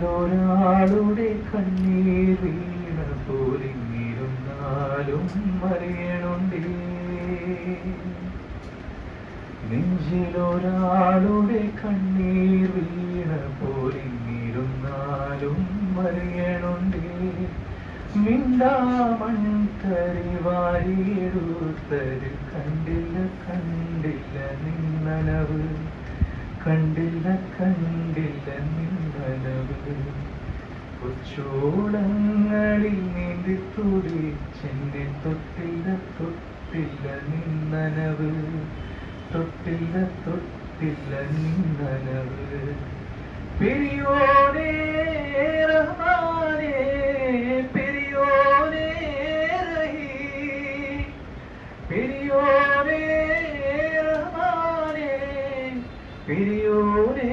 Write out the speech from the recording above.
നെഞ്ചിലൊരാളുടെ കണ്ണീർ വീണ പോലിങ്ങിരുന്നാലും അറിയണുണ്ടേ നെഞ്ചിലൊരാളുടെ കണ്ണീർ വീണ പോലിങ്ങിരുന്നാലും അറിയണുണ്ടേ മിണ്ടാമൺതരി വാരിയെടുത്തത് കണ്ടില്ല കണ്ടില്ല നിന്നനവ്. കണ്ടില്ല കണ്ടില്ല നിന്നനവ്. കൊച്ചോളങ്ങളിൽ നീന്തി തൂടി തുടിച്ചെന്നെ തൊട്ടില്ല തൊട്ടില്ല നിന്നനവ്. തൊട്ടില്ല തൊട്ടില്ല നിന്നനവ്. പെരിയോനേ റഹ്മാനേ പെരിയോനേ റഹീ. പെരിയോനേ റഹ്മാനേ പെരിയോനേ.